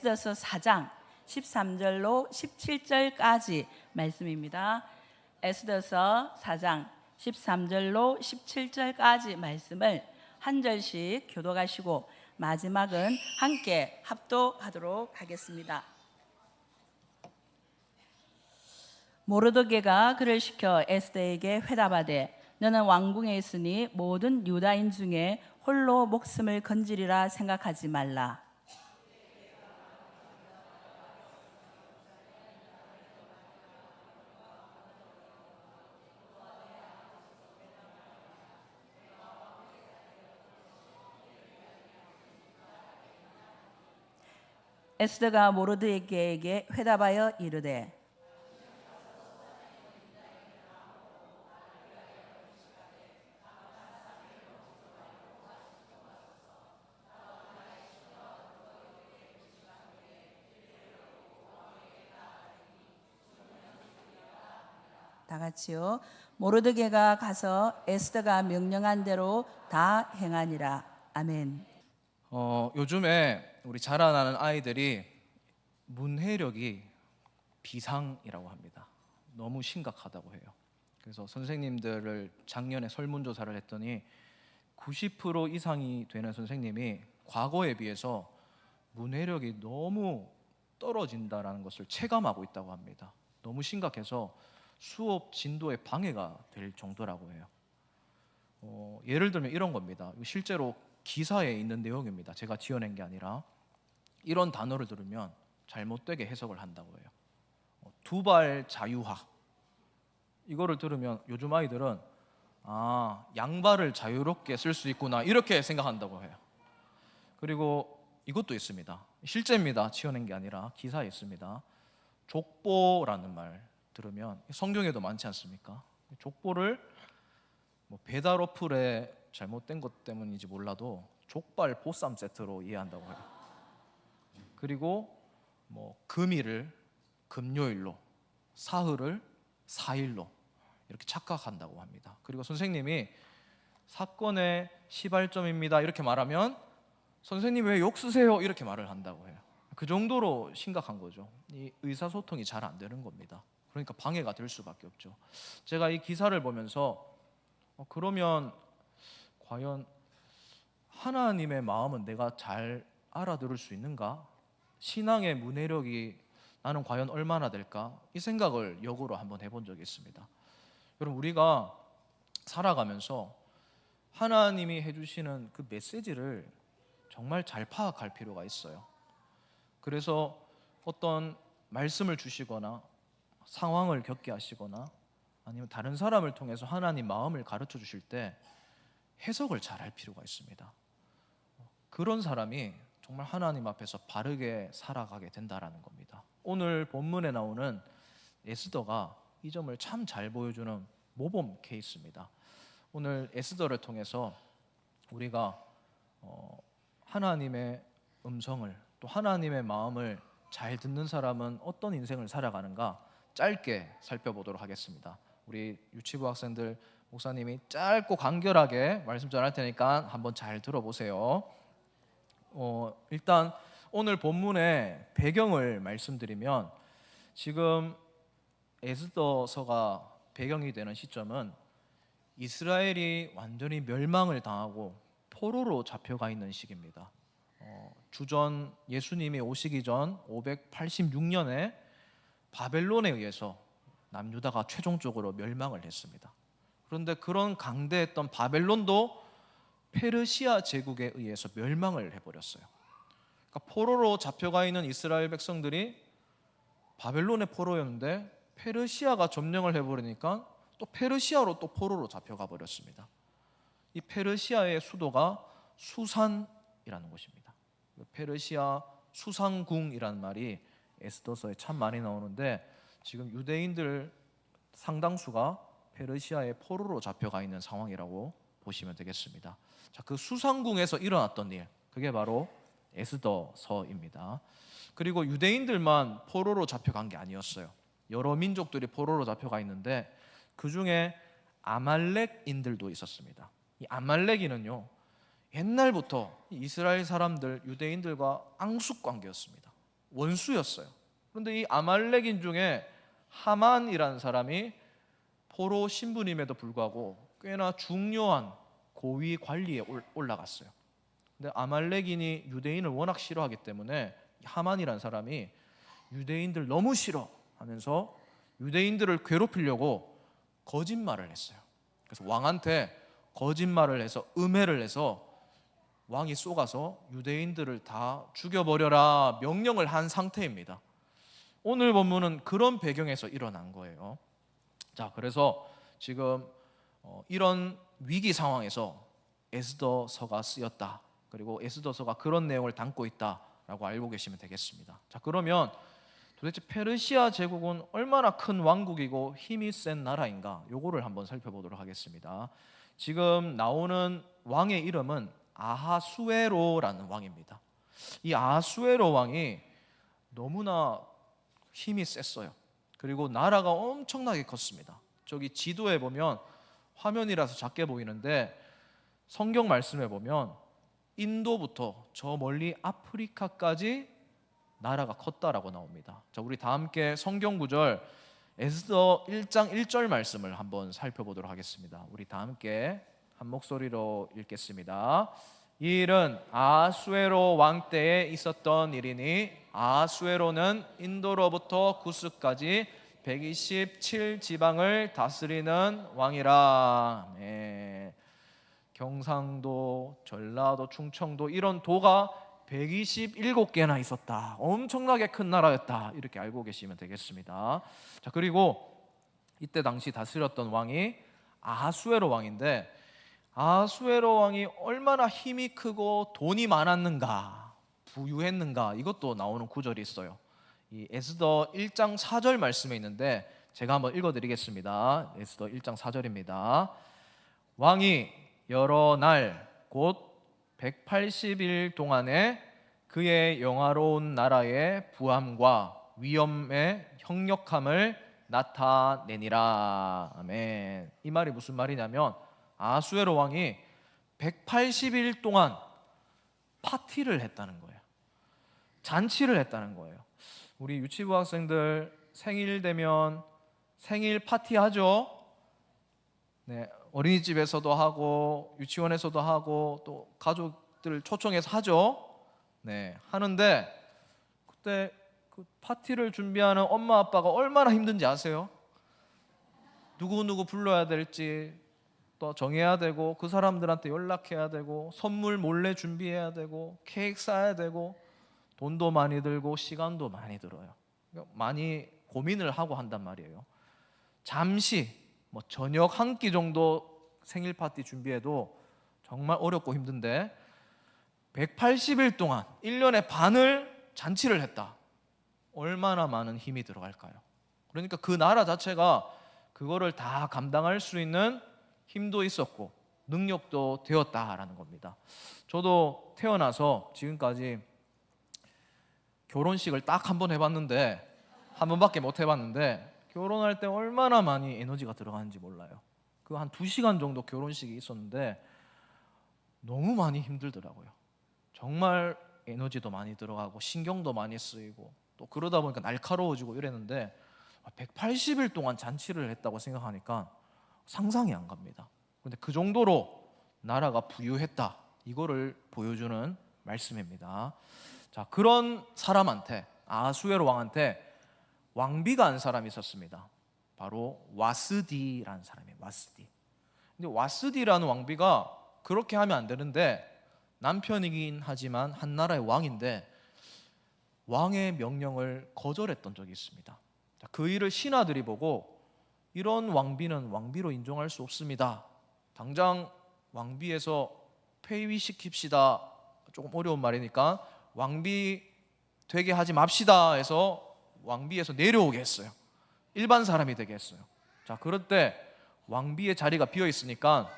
에스더서 4장 13절로 17절까지 말씀입니다. 에스더서 4장 13절로 17절까지 말씀을 한 절씩 교도하시고 마지막은 함께 합독하도록 하겠습니다. 모르드게가 그를 시켜 에스더에게 회답하되 너는 왕궁에 있으니 모든 유다인 중에 홀로 목숨을 건지리라 생각하지 말라. 에스더가 모르드게에게 회답하여 이르되 다 같이요. 모르드게가 가서 에스더가 명령한 대로 다 행하니라. 아멘. 어, 요즘에 우리 자라나는 아이들이 문해력이 비상이라고 합니다. 너무 심각하다고 해요. 그래서 선생님들을 작년에 설문조사를 했더니 90% 이상이 되는 선생님이 과거에 비해서 문해력이 너무 떨어진다라는 것을 체감하고 있다고 합니다. 너무 심각해서 수업 진도에 방해가 될 정도라고 해요. 어, 예를 들면 이런 겁니다. 실제로 기사에 있는 내용입니다. 제가 지어낸 게 아니라 이런 단어를 들으면 잘못되게 해석을 한다고 해요. 어, 두발 자유화. 이거를 들으면 요즘 아이들은 아 양발을 자유롭게 쓸 수 있구나 이렇게 생각한다고 해요. 그리고 이것도 있습니다. 실제입니다. 지어낸 게 아니라 기사에 있습니다. 족보라는 말 들으면 성경에도 많지 않습니까? 족보를 뭐 배달 어플에 잘못된 것 때문인지 몰라도 족발 보쌈 세트로 이해한다고 해요. 그리고 뭐 금일을 금요일로, 사흘을 사일로 이렇게 착각한다고 합니다. 그리고 선생님이 사건의 시발점입니다 이렇게 말하면 선생님 왜 욕 쓰세요 이렇게 말을 한다고 해요. 그 정도로 심각한 거죠. 이 의사소통이 잘 안 되는 겁니다. 그러니까 방해가 될 수밖에 없죠. 제가 이 기사를 보면서 어, 그러면 과연 하나님의 마음은 내가 잘 알아들을 수 있는가? 신앙의 문해력이 나는 과연 얼마나 될까? 이 생각을 역으로 한번 해본 적이 있습니다. 여러분 우리가 살아가면서 하나님이 해주시는 그 메시지를 정말 잘 파악할 필요가 있어요. 그래서 어떤 말씀을 주시거나 상황을 겪게 하시거나 아니면 다른 사람을 통해서 하나님 마음을 가르쳐 주실 때 해석을 잘 할 필요가 있습니다. 그런 사람이 정말 하나님 앞에서 바르게 살아가게 된다라는 겁니다. 오늘 본문에 나오는 에스더가 이 점을 참 잘 보여주는 모범 케이스입니다. 오늘 에스더를 통해서 우리가 어, 하나님의 음성을 또 하나님의 마음을 잘 듣는 사람은 어떤 인생을 살아가는가 짧게 살펴보도록 하겠습니다. 우리 유치부 학생들 목사님이 짧고 간결하게 말씀 전할 테니까 한번 잘 들어보세요. 어, 일단 오늘 본문의 배경을 말씀드리면 지금 에스더서가 배경이 되는 시점은 이스라엘이 완전히 멸망을 당하고 포로로 잡혀가 있는 시기입니다. 어, 주전 예수님이 오시기 전 586년에 바벨론에 의해서 남유다가 최종적으로 멸망을 했습니다. 그런데 그런 강대했던 바벨론도 페르시아 제국에 의해서 멸망을 해버렸어요. 그러니까 포로로 잡혀가 있는 이스라엘 백성들이 바벨론의 포로였는데 페르시아가 점령을 해버리니까 또 페르시아로 또 포로로 잡혀가 버렸습니다. 이 페르시아의 수도가 수산이라는 곳입니다. 페르시아 수상궁이라는 말이 에스더서에 참 많이 나오는데 지금 유대인들 상당수가 페르시아의 포로로 잡혀가 있는 상황이라고 보시면 되겠습니다. 자, 그 수상궁에서 일어났던 일, 그게 바로 에스더서입니다. 그리고 유대인들만 포로로 잡혀간 게 아니었어요. 여러 민족들이 포로로 잡혀가 있는데 그 중에 아말렉인들도 있었습니다. 이 아말렉인은요 옛날부터 이스라엘 사람들 유대인들과 앙숙 관계였습니다. 원수였어요. 그런데 이 아말렉인 중에 하만이라는 사람이 포로 신부님에도 불구하고 꽤나 중요한 고위 관리에 올- 올라갔어요. 근데 아말렉인이 유대인을 워낙 싫어하기 때문에 하만이라는 사람이 유대인들 너무 싫어 하면서 유대인들을 괴롭히려고 거짓말을 했어요. 그래서 왕한테 거짓말을 해서 음해를 해서 왕이 쏘가서 유대인들을 다 죽여버려라 명령을 한 상태입니다. 오늘 본문은 그런 배경에서 일어난 거예요. 자, 그래서 지금 어, 이런 위기 상황에서 에스더서가 쓰였다. 그리고 에스더서가 그런 내용을 담고 있다라고 알고 계시면 되겠습니다. 자, 그러면 도대체 페르시아 제국은 얼마나 큰 왕국이고 힘이 센 나라인가? 요거를 한번 살펴보도록 하겠습니다. 지금 나오는 왕의 이름은 아하수에로라는 왕입니다. 이 아하수에로 왕이 너무나 힘이 셌어요. 그리고 나라가 엄청나게 컸습니다. 저기 지도에 보면 화면이라서 작게 보이는데 성경 말씀에 보면 인도부터 저 멀리 아프리카까지 나라가 컸다라고 나옵니다. 자, 우리 다 함께 성경 구절 에스더 1장 1절 말씀을 한번 살펴보도록 하겠습니다. 우리 다 함께 한 목소리로 읽겠습니다. 이 일은 아수에로 왕 때에 있었던 일이니 아수에로는 인도로부터 구스까지 127 지방을 다스리는 왕이라. 네. 경상도, 전라도, 충청도 이런 도가 127개나 있었다. 엄청나게 큰 나라였다. 이렇게 알고 계시면 되겠습니다. 자, 그리고 이때 당시 다스렸던 왕이 아하수에로 왕인데 아하수에로 왕이 얼마나 힘이 크고 돈이 많았는가, 부유했는가 이것도 나오는 구절이 있어요. 이 에스더 1장 4절 말씀에 있는데 제가 한번 읽어 드리겠습니다. 에스더 1장 4절입니다. 왕이 여러 날 곧 180일 동안에 그의 영화로운 나라의 부함과 위엄의 형력함을 나타내니라. 아멘. 이 말이 무슨 말이냐면 아수에로 왕이 180일 동안 파티를 했다는 거예요. 잔치를 했다는 거예요. 우리 유치부 학생들 생일 되면 생일 파티 하죠. 네, 어린이집에서도 하고 유치원에서도 하고 또 가족들 초청해서 하죠. 네, 하는데 그때 그 파티를 준비하는 엄마 아빠가 얼마나 힘든지 아세요? 누구 누구 불러야 될지 또 정해야 되고 그 사람들한테 연락해야 되고 선물 몰래 준비해야 되고 케이크 사야 되고 돈도 많이 들고 시간도 많이 들어요. 그러니까 많이 고민을 하고 한단 말이에요. 잠시 뭐 저녁 한 끼 정도 생일 파티 준비해도 정말 어렵고 힘든데 180일 동안 1년의 반을 잔치를 했다. 얼마나 많은 힘이 들어갈까요? 그러니까 그 나라 자체가 그거를 다 감당할 수 있는 힘도 있었고 능력도 되었다라는 겁니다. 저도 태어나서 지금까지 결혼식을 딱 한 번 해봤는데 한 번밖에 못 해봤는데 결혼할 때 얼마나 많이 에너지가 들어가는지 몰라요. 그 한 두 시간 정도 결혼식이 있었는데 너무 많이 힘들더라고요. 정말 에너지도 많이 들어가고 신경도 많이 쓰이고 또 그러다 보니까 날카로워지고 이랬는데 180일 동안 잔치를 했다고 생각하니까 상상이 안 갑니다. 근데 그 정도로 나라가 부유했다. 이거를 보여주는 말씀입니다. 자, 그런 사람한테 아수에로 왕한테 왕비가 한 사람이 있었습니다. 바로 와스디라는 사람이에요. 와스디. 근데 와스디라는 왕비가 그렇게 하면 안 되는데 남편이긴 하지만 한 나라의 왕인데 왕의 명령을 거절했던 적이 있습니다. 자, 그 일을 신하들이 보고 이런 왕비는 왕비로 인정할 수 없습니다. 당장 왕비에서 폐위시킵시다. 조금 어려운 말이니까 왕비 되게 하지 맙시다 해서 왕비에서 내려오게 했어요. 일반 사람이 되게 했어요. 자, 그럴 때 왕비의 자리가 비어 있으니까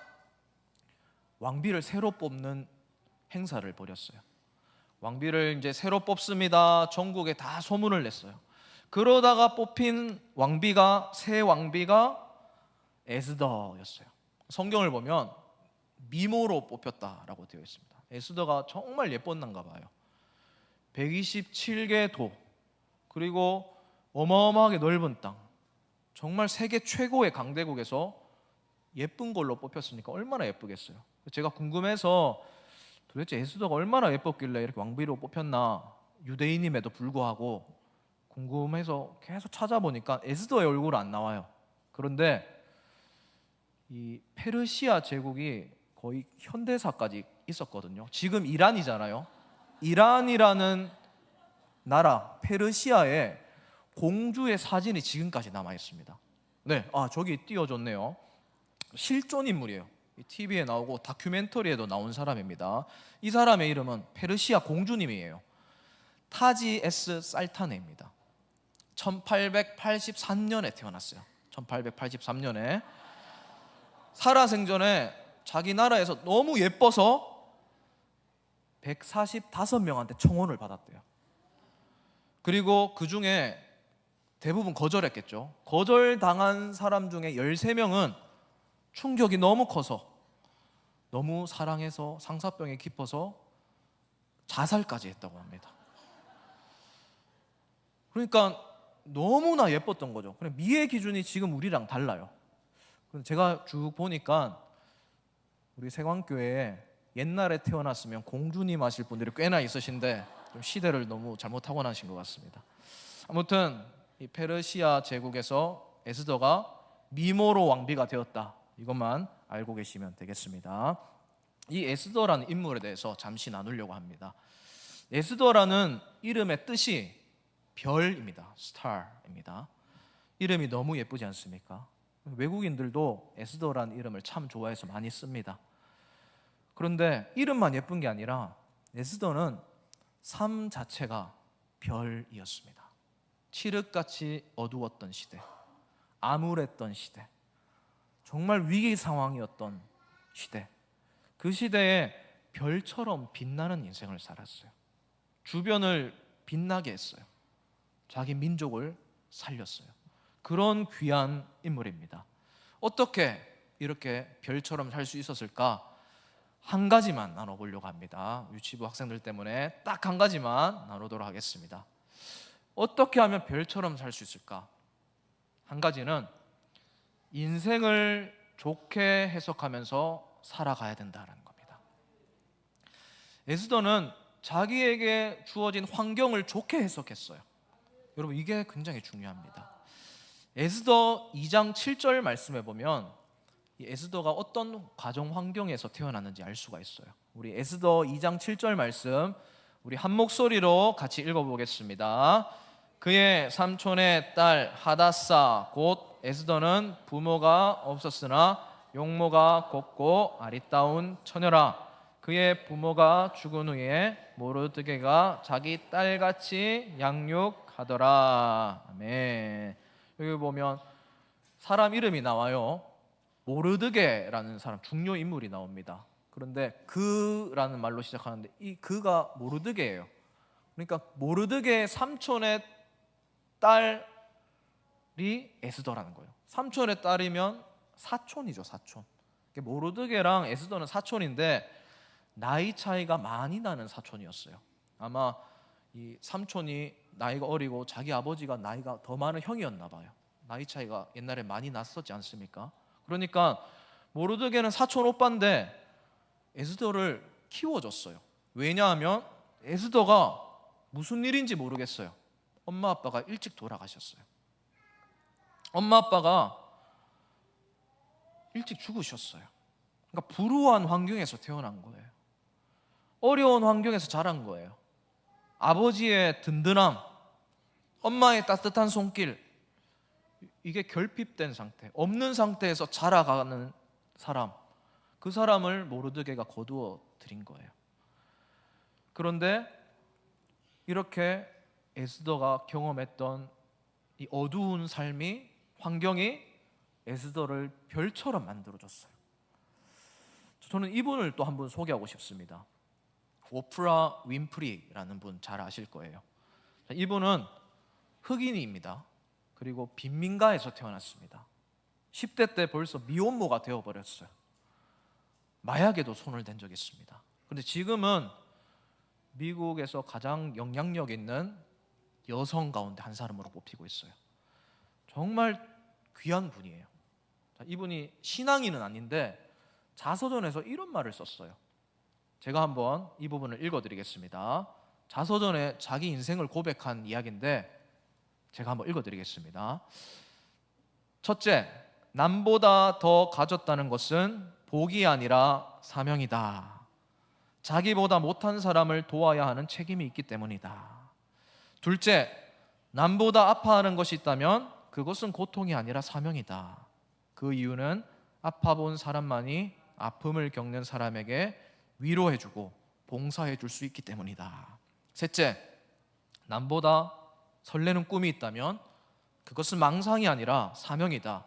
왕비를 새로 뽑는 행사를 벌였어요. 왕비를 이제 새로 뽑습니다. 전국에 다 소문을 냈어요. 그러다가 뽑힌 왕비가 새 왕비가 에스더였어요. 성경을 보면 미모로 뽑혔다라고 되어 있습니다. 에스더가 정말 예뻤는가 봐요. 127개 도 그리고 어마어마하게 넓은 땅. 정말 세계 최고의 강대국에서 예쁜 걸로 뽑혔으니까 얼마나 예쁘겠어요. 제가 궁금해서 도대체 에스더가 얼마나 예뻤길래 이렇게 왕비로 뽑혔나 유대인임에도 불구하고 궁금해서 계속 찾아보니까 에스더의 얼굴은 안 나와요. 그런데 이 페르시아 제국이 거의 현대사까지 있었거든요. 지금 이란이잖아요. 이란이라는 나라 페르시아에 공주의 사진이 지금까지 남아 있습니다. 네, 아 저기 띄워줬네요. 실존 인물이에요. TV에 나오고 다큐멘터리에도 나온 사람입니다. 이 사람의 이름은 페르시아 공주님이에요. 타지 에스 살타네입니다. 1883년에 태어났어요. 1883년에 살아생전에 자기 나라에서 너무 예뻐서 145명한테 청혼을 받았대요. 그리고 그 중에 대부분 거절했겠죠. 거절당한 사람 중에 13명은 충격이 너무 커서 너무 사랑해서 상사병에 깊어서 자살까지 했다고 합니다. 그러니까 너무나 예뻤던 거죠. 그냥 미의 기준이 지금 우리랑 달라요. 제가 쭉 보니까 우리 세광교회에 옛날에 태어났으면 공주님 하실 분들이 꽤나 있으신데 좀 시대를 너무 잘못 타고나신 것 같습니다. 아무튼 이 페르시아 제국에서 에스더가 미모로 왕비가 되었다. 이것만 알고 계시면 되겠습니다. 이 에스더라는 인물에 대해서 잠시 나누려고 합니다. 에스더라는 이름의 뜻이 별입니다. star입니다. 이름이 너무 예쁘지 않습니까? 외국인들도 에스더라는 이름을 참 좋아해서 많이 씁니다. 그런데 이름만 예쁜 게 아니라 에스더는 삶 자체가 별이었습니다. 칠흑같이 어두웠던 시대, 암울했던 시대, 정말 위기 상황이었던 시대. 그 시대에 별처럼 빛나는 인생을 살았어요. 주변을 빛나게 했어요. 자기 민족을 살렸어요. 그런 귀한 인물입니다. 어떻게 이렇게 별처럼 살 수 있었을까? 한 가지만 나눠보려고 합니다. 유치부 학생들 때문에 딱 한 가지만 나누도록 하겠습니다. 어떻게 하면 별처럼 살 수 있을까? 한 가지는 인생을 좋게 해석하면서 살아가야 된다는 겁니다. 에스더는 자기에게 주어진 환경을 좋게 해석했어요. 여러분 이게 굉장히 중요합니다. 에스더 2장 7절 말씀에 보면 이 에스더가 어떤 가정 환경에서 태어났는지 알 수가 있어요. 우리 에스더 2장 7절 말씀 우리 한 목소리로 같이 읽어 보겠습니다. 그의 삼촌의 딸 하다사 곧 에스더는 부모가 없었으나 용모가 곱고 아리따운 처녀라. 그의 부모가 죽은 후에 모르드게가 자기 딸같이 양육 하더라. 아멘. 여기 보면 사람 이름이 나와요. 모르드게라는 사람 중요 인물이 나옵니다. 그런데 그라는 말로 시작하는데 이 그가 모르드게예요. 그러니까 모르드게의 삼촌의 딸이 에스더라는 거예요. 삼촌의 딸이면 사촌이죠, 사촌. 모르드게랑 에스더는 사촌인데 나이 차이가 많이 나는 사촌이었어요. 아마 이 삼촌이 나이가 어리고 자기 아버지가 나이가 더 많은 형이었나 봐요. 나이 차이가 옛날에 많이 났었지 않습니까? 그러니까 모르드게는 사촌 오빠인데 에스더를 키워줬어요. 왜냐하면 에스더가 무슨 일인지 모르겠어요. 엄마 아빠가 일찍 돌아가셨어요. 엄마 아빠가 일찍 죽으셨어요. 그러니까 불우한 환경에서 태어난 거예요. 어려운 환경에서 자란 거예요. 아버지의 든든함, 엄마의 따뜻한 손길, 이게 결핍된 상태, 없는 상태에서 자라가는 사람, 그 사람을 모르드게가 거두어 드린 거예요. 그런데 이렇게 에스더가 경험했던 이 어두운 삶이 환경이 에스더를 별처럼 만들어줬어요. 저는 이분을 또 한 분 소개하고 싶습니다. 오프라 윈프리라는 분 잘 아실 거예요. 이분은 흑인입니다. 그리고 빈민가에서 태어났습니다. 10대 때 벌써 미혼모가 되어버렸어요. 마약에도 손을 댄 적이 있습니다. 그런데 지금은 미국에서 가장 영향력 있는 여성 가운데 한 사람으로 뽑히고 있어요. 정말 귀한 분이에요. 자, 이분이 신앙인은 아닌데 자서전에서 이런 말을 썼어요. 제가 한번 이 부분을 읽어드리겠습니다. 자서전에 자기 인생을 고백한 이야기인데 제가 한번 읽어드리겠습니다. 첫째, 남보다 더 가졌다는 것은 복이 아니라 사명이다. 자기보다 못한 사람을 도와야 하는 책임이 있기 때문이다. 둘째, 남보다 아파하는 것이 있다면 그것은 고통이 아니라 사명이다. 그 이유는 아파 본 사람만이 아픔을 겪는 사람에게 위로해주고 봉사해줄 수 있기 때문이다. 셋째, 남보다 설레는 꿈이 있다면 그것은 망상이 아니라 사명이다.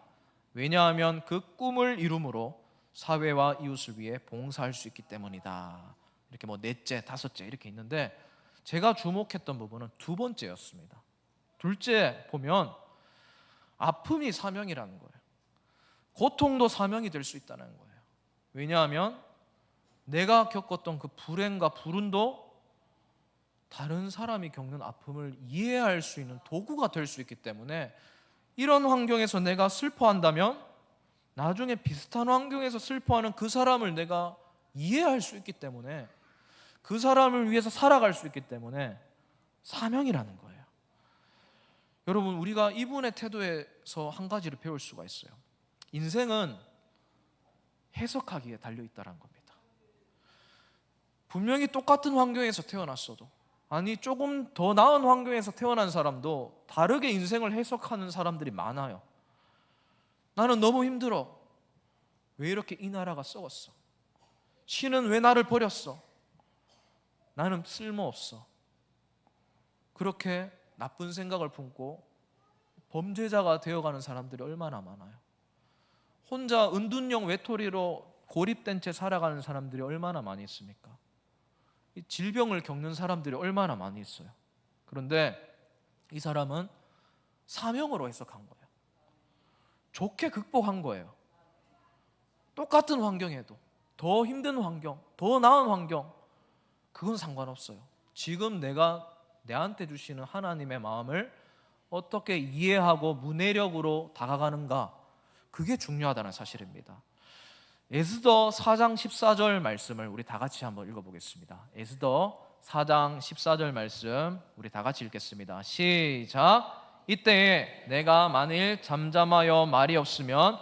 왜냐하면 그 꿈을 이룸으로 사회와 이웃을 위해 봉사할 수 있기 때문이다. 이렇게 뭐 넷째, 다섯째 이렇게 있는데 제가 주목했던 부분은 두 번째였습니다. 둘째 보면 아픔이 사명이라는 거예요. 고통도 사명이 될 수 있다는 거예요. 왜냐하면 내가 겪었던 그 불행과 불운도 다른 사람이 겪는 아픔을 이해할 수 있는 도구가 될 수 있기 때문에 이런 환경에서 내가 슬퍼한다면 나중에 비슷한 환경에서 슬퍼하는 그 사람을 내가 이해할 수 있기 때문에 그 사람을 위해서 살아갈 수 있기 때문에 사명이라는 거예요. 여러분 우리가 이분의 태도에서 한 가지를 배울 수가 있어요. 인생은 해석하기에 달려 있다는 겁니다. 분명히 똑같은 환경에서 태어났어도 아니 조금 더 나은 환경에서 태어난 사람도 다르게 인생을 해석하는 사람들이 많아요. 나는 너무 힘들어. 왜 이렇게 이 나라가 썩었어? 신은 왜 나를 버렸어? 나는 쓸모없어. 그렇게 나쁜 생각을 품고 범죄자가 되어가는 사람들이 얼마나 많아요. 혼자 은둔형 외톨이로 고립된 채 살아가는 사람들이 얼마나 많이 있습니까? 이 질병을 겪는 사람들이 얼마나 많이 있어요. 그런데 이 사람은 사명으로 해석한 거예요. 좋게 극복한 거예요. 똑같은 환경에도 더 힘든 환경, 더 나은 환경, 그건 상관없어요. 지금 내가 내한테 주시는 하나님의 마음을 어떻게 이해하고 문해력으로 다가가는가, 그게 중요하다는 사실입니다. 에스더 4장 14절 말씀을 우리 다 같이 한번 읽어보겠습니다. 에스더 4장 14절 말씀 우리 다 같이 읽겠습니다. 시작. 이때에 내가 만일 잠잠하여 말이 없으면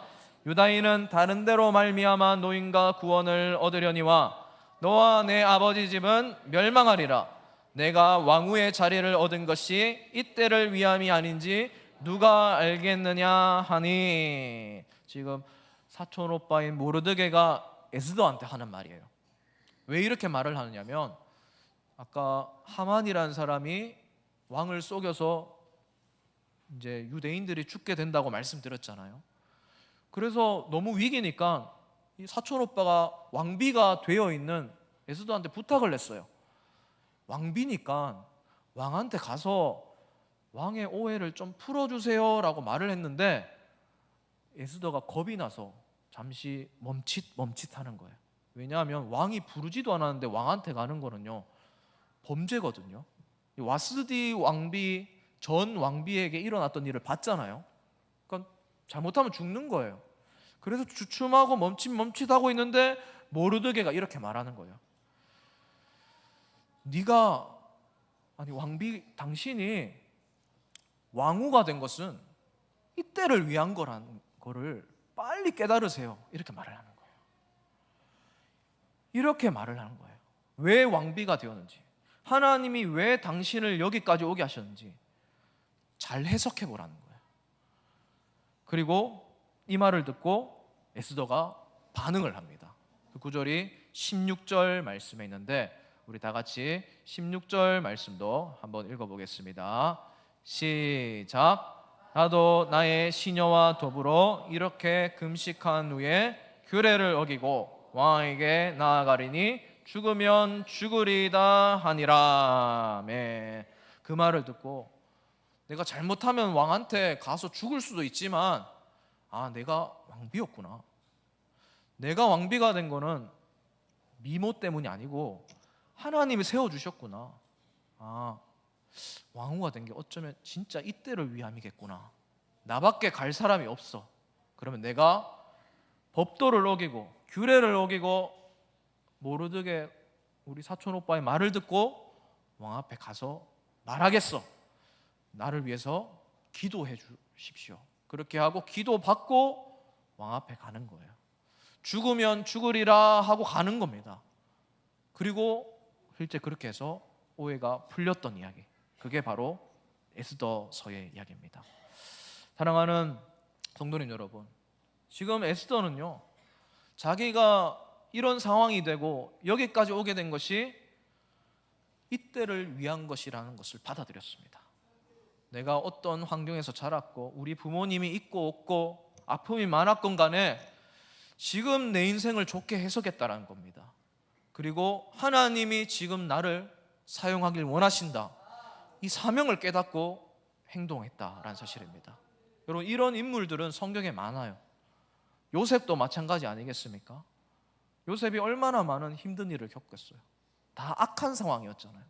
유다인은 다른 데로 말미암아 노인과 구원을 얻으려니와 너와 내 아버지 집은 멸망하리라. 내가 왕후의 자리를 얻은 것이 이때를 위함이 아닌지 누가 알겠느냐 하니 지금 사촌 오빠인 모르드게가 에스더한테 하는 말이에요. 왜 이렇게 말을 하느냐면 아까 하만이라는 사람이 왕을 속여서 이제 유대인들이 죽게 된다고 말씀드렸잖아요. 그래서 너무 위기니까 이 사촌 오빠가 왕비가 되어 있는 에스더한테 부탁을 냈어요. 왕비니까 왕한테 가서 왕의 오해를 좀 풀어주세요라고 말을 했는데 에스더가 겁이 나서 잠시 멈칫 멈칫하는 거예요. 왜냐하면 왕이 부르지도 않았는데 왕한테 가는 거는요 범죄거든요. 이 와스디 왕비 전 왕비에게 일어났던 일을 봤잖아요. 그러니까 잘못하면 죽는 거예요. 그래서 주춤하고 멈칫 멈칫하고 있는데 모르드게가 이렇게 말하는 거예요. 네가 아니 왕비 당신이 왕후가 된 것은 이 때를 위한 거라는 거를 빨리 깨달으세요. 이렇게 말을 하는 거예요. 이렇게 말을 하는 거예요. 왜 왕비가 되었는지, 하나님이 왜 당신을 여기까지 오게 하셨는지 잘 해석해 보라는 거예요. 그리고 이 말을 듣고 에스더가 반응을 합니다. 그 구절이 16절 말씀에 있는데 우리 다 같이 16절 말씀도 한번 읽어보겠습니다. 시작. 나도 나의 시녀와 더불어 이렇게 금식한 후에 규례를 어기고 왕에게 나아가리니 죽으면 죽으리다 하니라. 아멘. 그 말을 듣고 내가 잘못하면 왕한테 가서 죽을 수도 있지만 아 내가 왕비였구나. 내가 왕비가 된 거는 미모 때문이 아니고 하나님이 세워 주셨구나. 아 왕후가 된 게 어쩌면 진짜 이때를 위함이겠구나. 나밖에 갈 사람이 없어. 그러면 내가 법도를 어기고 규례를 어기고 모르드게 우리 사촌 오빠의 말을 듣고 왕 앞에 가서 말하겠어. 나를 위해서 기도해 주십시오. 그렇게 하고 기도 받고 왕 앞에 가는 거예요. 죽으면 죽으리라 하고 가는 겁니다. 그리고 실제 그렇게 해서 오해가 풀렸던 이야기. 그게 바로 에스더서의 이야기입니다. 사랑하는 성도님 여러분, 지금 에스더는요, 자기가 이런 상황이 되고 여기까지 오게 된 것이 이때를 위한 것이라는 것을 받아들였습니다. 내가 어떤 환경에서 자랐고 우리 부모님이 있고 없고 아픔이 많았건 간에 지금 내 인생을 좋게 해석했다라는 겁니다. 그리고 하나님이 지금 나를 사용하길 원하신다. 이 사명을 깨닫고 행동했다라는 사실입니다. 여러분 이런 인물들은 성경에 많아요. 요셉도 마찬가지 아니겠습니까? 요셉이 얼마나 많은 힘든 일을 겪었어요. 다 악한 상황이었잖아요.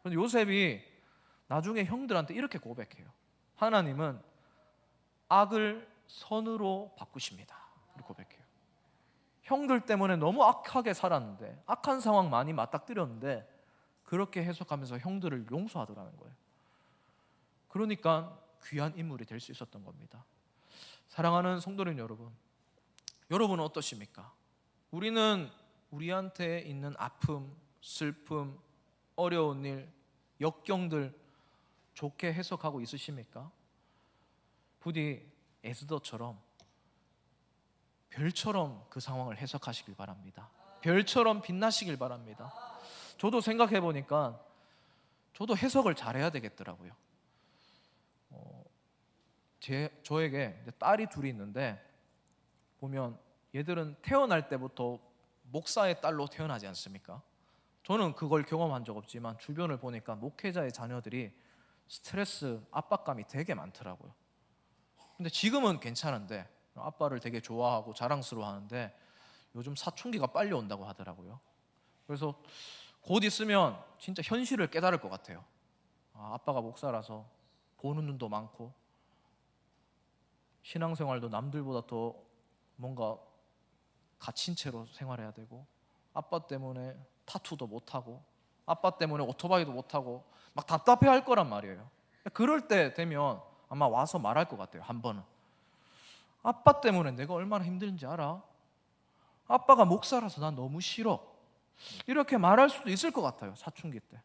그런데 요셉이 나중에 형들한테 이렇게 고백해요. 하나님은 악을 선으로 바꾸십니다. 고백해요. 형들 때문에 너무 악하게 살았는데 악한 상황 많이 맞닥뜨렸는데 그렇게 해석하면서 형들을 용서하더라는 거예요. 그러니까 귀한 인물이 될 수 있었던 겁니다. 사랑하는 성도님 여러분, 여러분은 어떠십니까? 우리는 우리한테 있는 아픔, 슬픔, 어려운 일, 역경들 좋게 해석하고 있으십니까? 부디 에스더처럼 별처럼 그 상황을 해석하시길 바랍니다. 별처럼 빛나시길 바랍니다. 저도 생각해 보니까 저도 해석을 잘해야 되겠더라고요. 어, 제 저에게 딸이 둘이 있는데 보면 얘들은 태어날 때부터 목사의 딸로 태어나지 않습니까? 저는 그걸 경험한 적 없지만 주변을 보니까 목회자의 자녀들이 스트레스, 압박감이 되게 많더라고요. 근데 지금은 괜찮은데 아빠를 되게 좋아하고 자랑스러워하는데 요즘 사춘기가 빨리 온다고 하더라고요. 그래서 곧 있으면 진짜 현실을 깨달을 것 같아요. 아, 아빠가 목사라서 보는 눈도 많고 신앙생활도 남들보다 더 뭔가 갇힌 채로 생활해야 되고 아빠 때문에 타투도 못 하고 아빠 때문에 오토바이도 못 하고 막 답답해 할 거란 말이에요. 그럴 때 되면 아마 와서 말할 것 같아요. 한 번은 아빠 때문에 내가 얼마나 힘든지 알아? 아빠가 목사라서 난 너무 싫어. 이렇게 말할 수도 있을 것 같아요. 사춘기 때.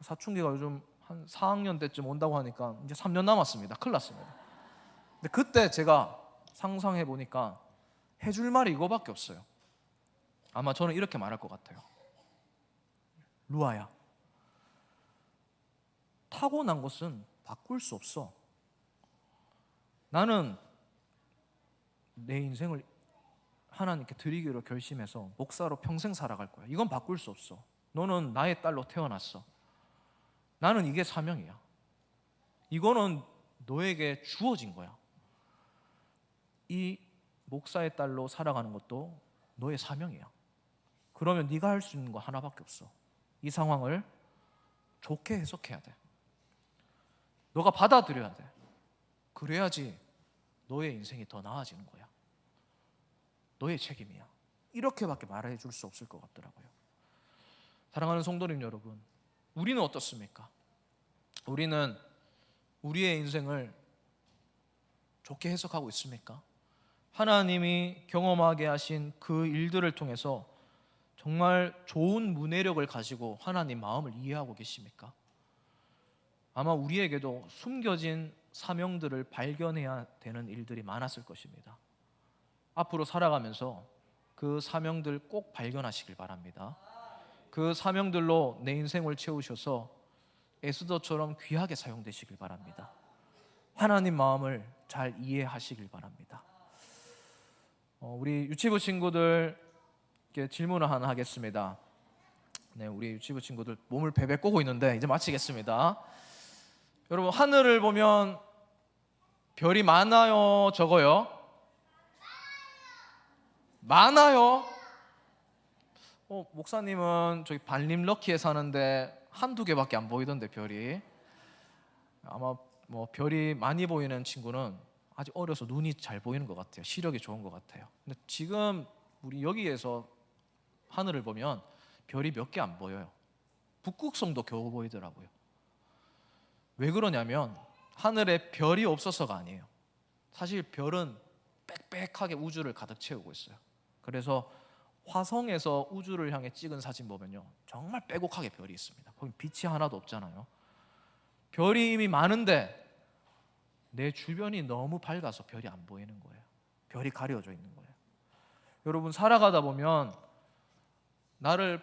사춘기가 요즘 한 4학년 때쯤 온다고 하니까 이제 3년 남았습니다. 큰일 났습니다. 근데 그때 제가 상상해 보니까 해줄 말이 이거밖에 없어요. 아마 저는 이렇게 말할 것 같아요. 루아야, 타고난 것은 바꿀 수 없어. 나는 내 인생을 하나님께 드리기로 결심해서 목사로 평생 살아갈 거야. 이건 바꿀 수 없어. 너는 나의 딸로 태어났어. 나는 이게 사명이야. 이거는 너에게 주어진 거야. 이 목사의 딸로 살아가는 것도 너의 사명이야. 그러면 네가 할 수 있는 거 하나밖에 없어. 이 상황을 좋게 해석해야 돼. 너가 받아들여야 돼. 그래야지 너의 인생이 더 나아지는 거야. 너의 책임이야. 이렇게밖에 말해 줄 수 없을 것 같더라고요. 사랑하는 성도님 여러분, 우리는 어떻습니까? 우리는 우리의 인생을 좋게 해석하고 있습니까? 하나님이 경험하게 하신 그 일들을 통해서 정말 좋은 문해력을 가지고 하나님 마음을 이해하고 계십니까? 아마 우리에게도 숨겨진 사명들을 발견해야 되는 일들이 많았을 것입니다. 앞으로 살아가면서 그 사명들 꼭 발견하시길 바랍니다. 그 사명들로 내 인생을 채우셔서 에스더처럼 귀하게 사용되시길 바랍니다. 하나님 마음을 잘 이해하시길 바랍니다. 어, 우리 유치부 친구들께 질문을 하나 하겠습니다. 네, 우리 유치부 친구들 몸을 베베 꼬고 있는데 이제 마치겠습니다. 여러분 하늘을 보면 별이 많아요, 적어요? 많아요. 어, 목사님은 저기 반림 럭키에 사는데 한두 개밖에 안 보이던데 별이. 아마 뭐 별이 많이 보이는 친구는 아직 어려서 눈이 잘 보이는 것 같아요. 시력이 좋은 것 같아요. 근데 지금 우리 여기에서 하늘을 보면 별이 몇 개 안 보여요. 북극성도 겨우 보이더라고요. 왜 그러냐면 하늘에 별이 없어서가 아니에요. 사실 별은 빽빽하게 우주를 가득 채우고 있어요. 그래서 화성에서 우주를 향해 찍은 사진 보면요. 정말 빼곡하게 별이 있습니다. 거기 빛이 하나도 없잖아요. 별이 이미 많은데 내 주변이 너무 밝아서 별이 안 보이는 거예요. 별이 가려져 있는 거예요. 여러분 살아가다 보면 나를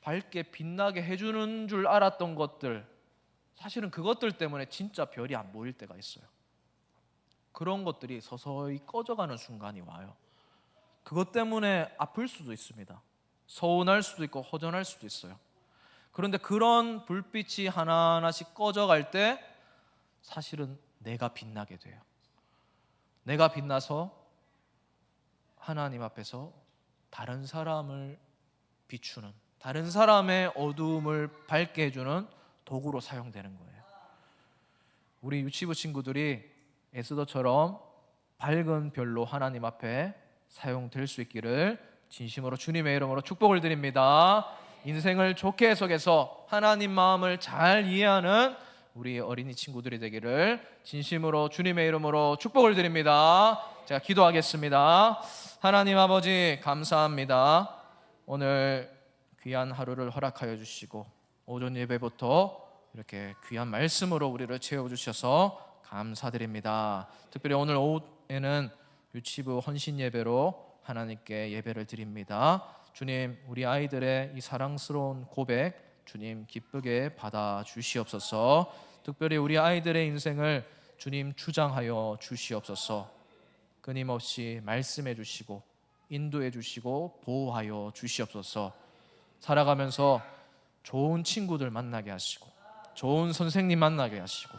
밝게 빛나게 해주는 줄 알았던 것들 사실은 그것들 때문에 진짜 별이 안 보일 때가 있어요. 그런 것들이 서서히 꺼져가는 순간이 와요. 그것 때문에 아플 수도 있습니다. 서운할 수도 있고 허전할 수도 있어요. 그런데 그런 불빛이 하나하나씩 꺼져갈 때 사실은 내가 빛나게 돼요. 내가 빛나서 하나님 앞에서 다른 사람을 비추는 다른 사람의 어두움을 밝게 해주는 도구로 사용되는 거예요. 우리 유치부 친구들이 에스더처럼 밝은 별로 하나님 앞에 사용될 수 있기를 진심으로 주님의 이름으로 축복을 드립니다. 인생을 좋게 해석해서 하나님 마음을 잘 이해하는 우리 어린이 친구들이 되기를 진심으로 주님의 이름으로 축복을 드립니다. 제가 기도하겠습니다. 하나님 아버지 감사합니다. 오늘 귀한 하루를 허락하여 주시고 오전 예배부터 이렇게 귀한 말씀으로 우리를 채워 주셔서 감사드립니다. 특별히 오늘 오후에는 유치부 헌신 예배로 하나님께 예배를 드립니다. 주님, 우리 아이들의 이 사랑스러운 고백 주님 기쁘게 받아 주시옵소서. 특별히 우리 아이들의 인생을 주님 주장하여 주시옵소서. 끊임없이 말씀해 주시고 인도해 주시고 보호하여 주시옵소서. 살아가면서 좋은 친구들 만나게 하시고 좋은 선생님 만나게 하시고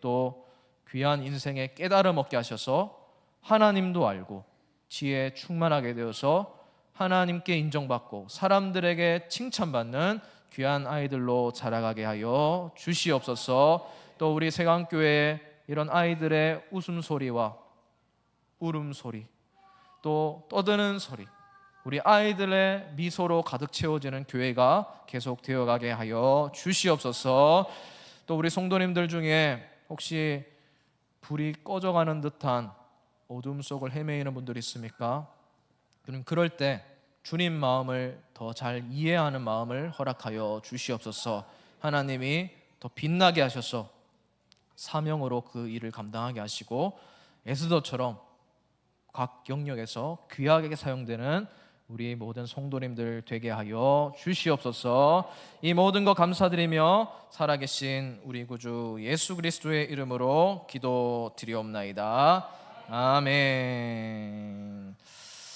또 귀한 인생의 깨달음 얻게 하셔서 하나님도 알고 지혜 충만하게 되어서 하나님께 인정받고 사람들에게 칭찬받는 귀한 아이들로 자라가게 하여 주시옵소서. 또 우리 세강교회 이런 아이들의 웃음소리와 울음소리 또 떠드는 소리 우리 아이들의 미소로 가득 채워지는 교회가 계속 되어가게 하여 주시옵소서. 또 우리 성도님들 중에 혹시 불이 꺼져가는 듯한 어둠 속을 헤매이는 분들 있습니까? 그럼 그럴 때 주님 마음을 더 잘 이해하는 마음을 허락하여 주시옵소서. 하나님이 더 빛나게 하셔서 사명으로 그 일을 감당하게 하시고 에스더처럼 각 영역에서 귀하게 사용되는 우리 모든 성도님들 되게 하여 주시옵소서. 이 모든 것 감사드리며 살아계신 우리 구주 예수 그리스도의 이름으로 기도드리옵나이다. 아멘.